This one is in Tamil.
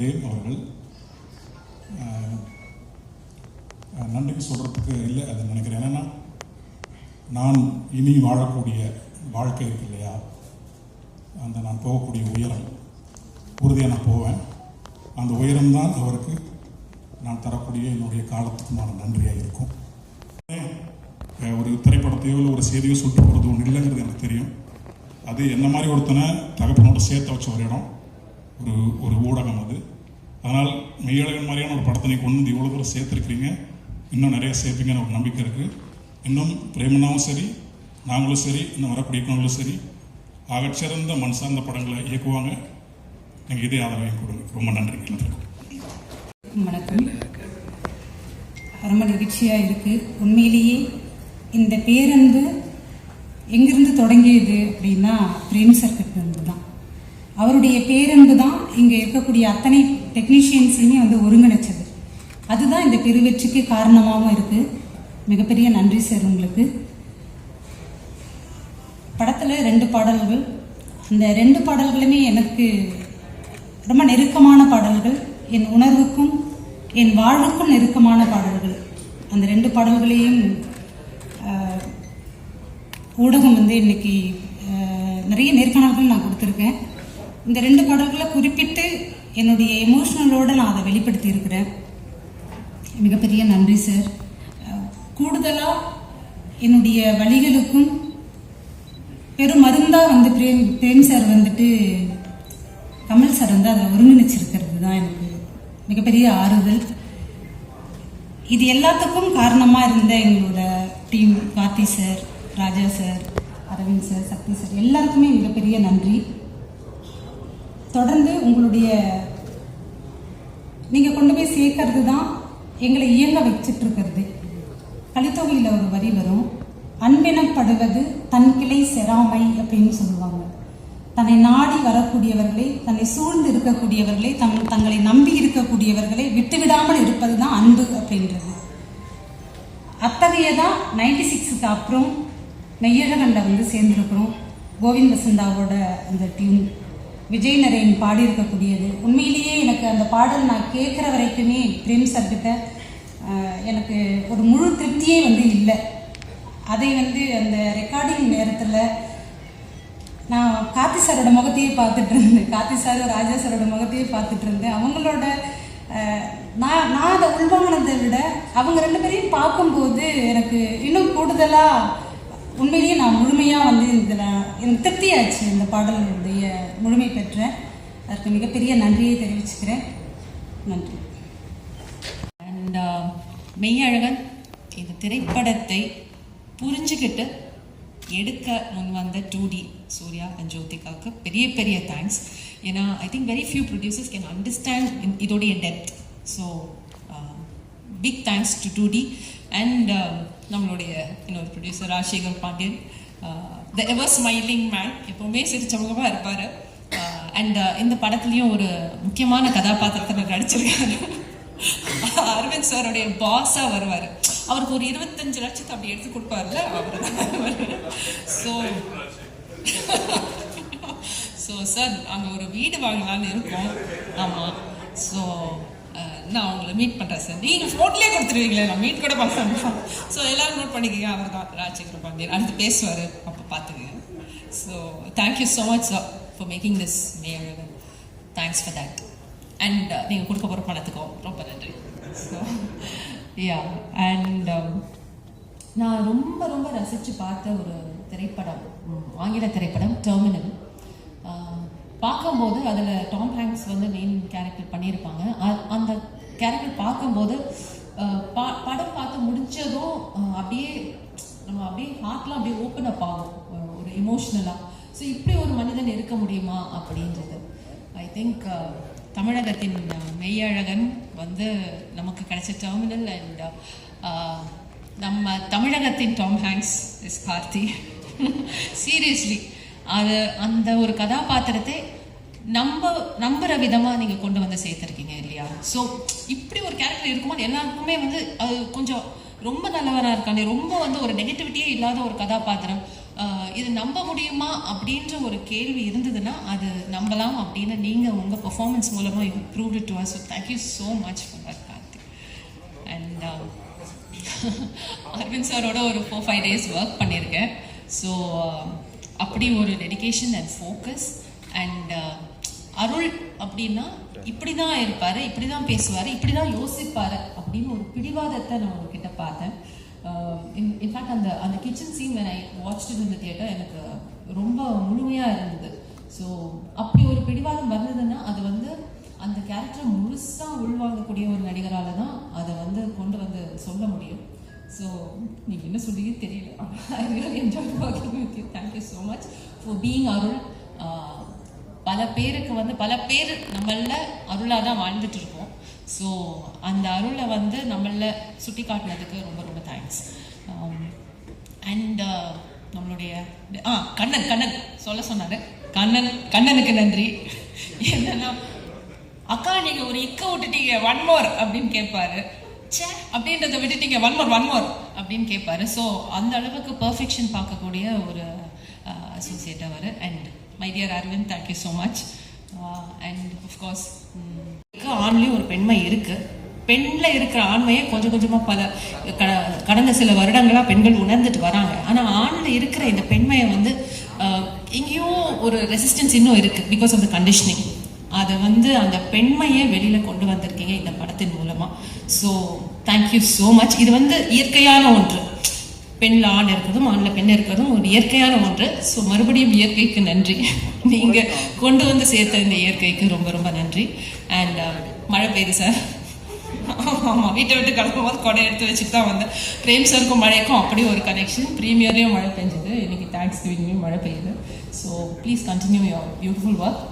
பிரேம் அவர்கள் நன்றிக்கு நன்றி சொல்கிறதுக்கு இல்லை அதை நினைக்கிறேன். என்னென்னா நான் இனி வாழக்கூடிய வாழ்க்கை இருக்கு இல்லையா? அந்த நான் போகக்கூடிய உயரம் உறுதியாக நான் போவேன். அந்த உயரம்தான் அவருக்கு நான் தரக்கூடிய என்னுடைய காலத்துக்குமான நன்றியாக இருக்கும். ஒரு திரைப்படத்தையோ இல்லை ஒரு செய்தியோ சுட்டு போகிறது ஒன்று இல்லைங்கிறது எனக்கு தெரியும். அது என்ன மாதிரி ஒருத்தனை தகப்பனோட சேர்த்து வச்ச ஒரு இடம். ஒரு ஒரு ஊடகம் அது. அதனால் மெய்யழகன் மாதிரியான ஒரு படத்தை நீங்கள் கொண்டு வந்து இவ்வளோ தூரம் சேர்த்துருக்கிறீங்க. இன்னும் நிறைய சேர்ப்பீங்கன்னு ஒரு நம்பிக்கை இருக்குது இன்னும் பிரேமனாவும் சரி நாங்களும் சரி இன்னும் வரக்கூடிய சரி ஆகச்சிறந்த மண் சார்ந்த படங்களை இயக்குவாங்க. நீங்கள் இதே ஆதரவையும் கொடுங்க. ரொம்ப நன்றி. வணக்கம். ரொம்ப நெகிழ்ச்சியாக இருக்குது உண்மையிலேயே இந்த பேரன்பு எங்கிருந்து தொடங்கியது அப்படின்னா பிரேம் சர்க்கிட்ட இருந்து தான் அவருடைய பேரன்பு தான் இங்கே இருக்கக்கூடிய அத்தனை டெக்னீஷியன்ஸையுமே வந்து ஒருங்கிணைச்சது. அதுதான் இந்த பெருவெற்றிக்கு காரணமாகவும் இருக்குது மிகப்பெரிய நன்றி சார் உங்களுக்கு. படத்தில் ரெண்டு பாடல்கள். அந்த ரெண்டு பாடல்களுமே எனக்கு ரொம்ப நெருக்கமான பாடல்கள். என் உணர்வுக்கும் என் வாழ்வுக்கும் நெருக்கமான பாடல்கள். அந்த ரெண்டு பாடல்களையும் ஊடகம் வந்து இன்னைக்கு நிறைய நேர்காணல்கள் நான் கொடுத்துருக்கேன். இந்த ரெண்டு பாடல்களை குறிப்பிட்டு என்னுடைய எமோஷனலோடு நான் அதை வெளிப்படுத்தி இருக்கிறேன் மிகப்பெரிய நன்றி சார் கூடுதலாக என்னுடைய வழிகளுக்கும் பெரும் மருந்தாக வந்து பிரேம் பிரேம் சார் வந்துட்டு கமல் சார் வந்து அதை ஒருங்கிணைச்சிருக்கிறது தான் எனக்கு மிகப்பெரிய ஆறுதல். இது எல்லாத்துக்கும் காரணமாக இருந்த எங்களோட team Karthi sir Raja sir Aravind sir Sakthi sir எல்லாருக்குமே மிகப்பெரிய நன்றி. தொடர்ந்து உங்களுடைய நீங்கள் கொண்டு போய் சேர்க்கறது தான் எங்களை இயங்க வச்சிட்டு இருக்கிறது கலித்தொகையில் ஒரு வரி வரும். அன்பெனப்படுவது தன் கிளை செராமை அப்படின்னு சொல்லுவாங்க. தன்னை நாடி வரக்கூடியவர்களை தன்னை சூழ்ந்து இருக்கக்கூடியவர்களை தங் தங்களை நம்பி இருக்கக்கூடியவர்களை விட்டுவிடாமல் இருப்பது தான் அன்பு அப்படின்றது. அத்தகையதான் நைன்டி சிக்ஸுக்கு அப்புறம் மெய்யழகண்ட வந்து சேர்ந்துருக்கிறோம். கோவிந்த் வசந்தாவோட அந்த டியூன் விஜய் நரேன் பாடியிருக்கக்கூடியது. உண்மையிலேயே எனக்கு அந்த பாடல் நான் கேட்குற வரைக்குமே பிரேம் சார்கிட்ட எனக்கு ஒரு முழு திருப்தியே வந்து இல்லை. அதை வந்து அந்த ரெக்கார்டிங் நேரத்தில் நான் கார்த்தி சாரோட முகத்தையே பார்த்துட்டு இருந்தேன். கார்த்தி சார் ராஜா சாரோட முகத்தையே பார்த்துட்டு இருந்தேன். அவங்களோட நான் நான் அதை உள்வாங்கினதை விட அவங்க ரெண்டு பேரையும் பார்க்கும்போது எனக்கு இன்னும் கூடுதலாக உண்மையிலேயே நான் முழுமையாக வந்து இதில் எனக்கு திருப்தியாச்சு இந்த பாடலுடைய முழுமை பெற்றேன் அதற்கு மிகப்பெரிய நன்றியை தெரிவிச்சுக்கிறேன். நன்றி. அண்ட் மெய்யழகன் இந்த திரைப்படத்தை புரிஞ்சுக்கிட்டு எடுக்க முன் வந்த டூ டி சூர்யா அண்ட் ஜோதிகாவுக்கு பெரிய பெரிய தேங்க்ஸ் ஏன்னா I think very few producers can understand இதோடைய depth so big thanks to two D and நம்மளுடைய இன்னொரு producer Rajasekar Pandian. Uh, the ever smiling man எப்போவுமே சிரிச்சவங்கமாக இருப்பார். அண்ட் uh, uh, இந்த படத்துலேயும் ஒரு முக்கியமான கதாபாத்திரத்தில் நடிச்சிருக்காரு. அரவிந்த் சாருடைய பாஸாக வருவார். அவருக்கு ஒரு இருபத்தஞ்சு லட்சத்தை அப்படி எடுத்து கொடுப்பார்ல அவர். ஸோ ஸோ சார் அங்கே ஒரு வீடு வாங்கலாம்னு இருக்கோம். ஆமாம் ஸோ நான் அவங்கள மீட் பண்ணுறேன் சார் நீங்கள் ஃபோன்லேயே கொடுத்துருவீங்களே நான் மீட் கூட பண்ணுறேன் ஸோ எல்லோரும் நோட் பண்ணிக்கங்க அவர் தான் ராஜசேகர பாண்டியன். அடுத்து பேசுவார் அப்போ பார்த்துக்கங்க so thank you so much sir for making this may thanks for that and நீங்கள் கொடுக்க போகிற பணத்துக்கும் ரொம்ப நன்றி. ஸோ யா அண்ட் நான் ரொம்ப ரொம்ப ரசித்து பார்த்த ஒரு திரைப்படம் ம், ஆங்கில திரைப்படம் டெர்மினல் பார்க்கும்போது அதில் டாம் ஹேங்க்ஸ் வந்து மெயின் கேரக்டர் பண்ணியிருப்பாங்க. அந்த கேரக்டர் பார்க்கும்போது பா- படம் பார்த்து முடிஞ்சதும் அப்படியே நம்ம அப்படியே ஹார்ட்லாம் அப்படியே ஓப்பன் அப் ஆகும். ஒரு- ஒரு இமோஷ்னலாக ஸோ இப்படி ஒரு மனிதன் இருக்க முடியுமா அப்படின்றது. ஐ திங்க் தமிழகத்தின் மெய்யழகன் வந்து நமக்கு கிடைச்ச டெர்மினல் அண்ட் நம்ம தமிழகத்தின் Tom Hanks is Karthi seriously அது அந்த ஒரு கதாபாத்திரத்தை நம்ப நம்புற விதமா நீங்க கொண்டு வந்து சேர்த்துருக்கீங்க இல்லையா? ஸோ இப்படி ஒரு கேரக்டர் இருக்குமோ எல்லாருக்குமே வந்து அது கொஞ்சம் ரொம்ப நல்லவராக இருக்கானே ரொம்ப வந்து ஒரு நெகட்டிவிட்டியே இல்லாத ஒரு கதாபாத்திரம். இது நம்ப முடியுமா அப்படின்ற ஒரு கேள்வி இருந்ததுன்னா அது நம்பலாம் அப்படின்னு நீங்கள் உங்கள் பெர்ஃபார்மன்ஸ் மூலமாக you prove it to us so thank you so much for that Karthik and Aravind சாரோட ஒரு ஃபோர் ஃபைவ் டேஸ் ஒர்க் பண்ணியிருக்கேன். ஸோ um, அப்படி ஒரு dedication and focus and Arul அப்படின்னா இப்படி தான் இருப்பார் இப்படி தான் பேசுவார் இப்படி தான் யோசிப்பார் அப்படின்னு ஒரு பிடிவாதத்தை நான் உங்ககிட்ட பார்த்தேன். Um, இன்ஃபேக்ட் அந்த அந்த kitchen scene when I watched இந்த தியேட்டர் எனக்கு ரொம்ப முழுமையாக இருந்தது. ஸோ அப்படி ஒரு பிடிவாதம் வந்ததுன்னா அது வந்து அந்த கேரக்டரை முழுசாக உள்வாங்கக்கூடிய ஒரு நடிகரால் தான் அதை வந்து கொண்டு வந்து சொல்ல முடியும். ஸோ நீங்கள் என்ன சொல்றீங்க தெரியல. I really enjoy working with you thank you so much for being Arul பல பேருக்கு வந்து பல பேர் நம்மள அருளாக தான் வாழ்ந்துட்டு இருக்கோம். ஸோ அந்த அருளை வந்து நம்மள சுட்டி காட்டினதுக்கு ரொம்ப ரொம்ப தேங்க்ஸ் அண்ட் நம்மளுடைய ஆ கண்ணன் கண்ணன் சொல்ல சொன்னார். கண்ணன் கண்ணனுக்கு நன்றி. என்னன்னா அக்கா நீங்கள் ஒரு இக்க விட்டுட்டீங்க. ஒன் மோர் அப்படின்னு கேட்பாரு. அப்படின்றத விட்டுட்டீங்க. ஒன் மோர் ஒன் மோர் அப்படின்னு கேட்பாரு ஸோ அந்த அளவுக்கு பெர்ஃபெக்ஷன் பார்க்கக்கூடிய ஒரு associate our. And my dear Aravind thank you so much and of course ஆண்லேயும் ஒரு பெண்மை இருக்கு. பெண்ணில் இருக்கிற ஆண்மையை கொஞ்சம் கொஞ்சமாக பல கட- கடந்த சில வருடங்களாக பெண்கள் உணர்ந்துட்டு வராங்க. ஆனால் ஆணில் இருக்கிற இந்த பெண்மையை வந்து எங்கேயும் ஒரு ரெசிஸ்டன்ஸ் இன்னும் இருக்குது பிகாஸ் ஆஃப் த கண்டிஷனிங் அதை வந்து அந்த பெண்மையை வெளியில் கொண்டு வந்திருக்கீங்க இந்த படத்தின் மூலமாக ஸோ தேங்க்யூ ஸோ மச் இது வந்து இயற்கையான ஒன்று. பெண்ல ஆண் இருக்கிறதும் ஆண்ல பெண் இருக்கிறதும் ஒரு இயற்கையான ஒன்று. ஸோ மறுபடியும் இயற்கைக்கு நன்றி. நீங்க கொண்டு வந்து சேர்த்த இந்த இயற்கைக்கு ரொம்ப ரொம்ப நன்றி. அண்ட் um, மழை பெய்யுது சார் ஆமாம் வீட்டை விட்டு கிளம்பும் போது கொடை எடுத்து வச்சுட்டு தான் வந்தேன். பிரேம் சாருக்கும் மழைக்கும் அப்படியே ஒரு கனெக்ஷன் ப்ரீமியரையும் மழை பெஞ்சது. இன்னைக்கு தேங்க்ஸ் கிவிங்லேயும் மழை பெய்யுது. So please continue your beautiful work